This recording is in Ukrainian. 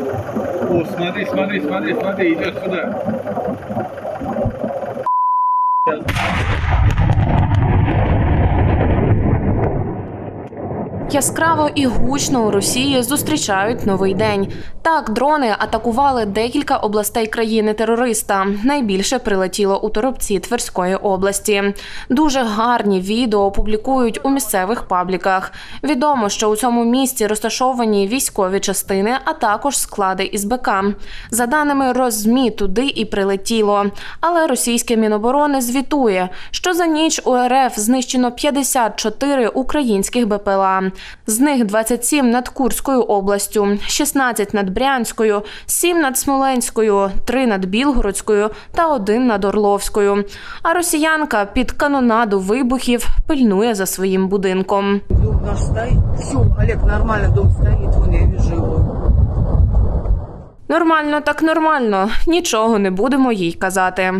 О, смотри, смотри, смотри, смотри, идет сюда. Яскраво і гучно у Росії зустрічають новий день. Так, дрони атакували декілька областей країни-терориста. Найбільше прилетіло у Торопці Тверської області. Дуже гарні відео опублікують у місцевих пабліках. Відомо, що у цьому місті розташовані військові частини, а також склади із БК. За даними Розмі, туди і прилетіло. Але російське міноборони звітує, що за ніч у РФ знищено 54 українських БПЛА. З них 27 над Курською областю, 16 над Брянською, 7 над Смоленською, 3 над Білгородською та 1 над Орловською. А росіянка під канонаду вибухів пильнує за своїм будинком. Дом наш стоит. Все, Олег, нормально, дом стоит, вон я его. Нормально, так нормально. Нічого не будемо їй казати.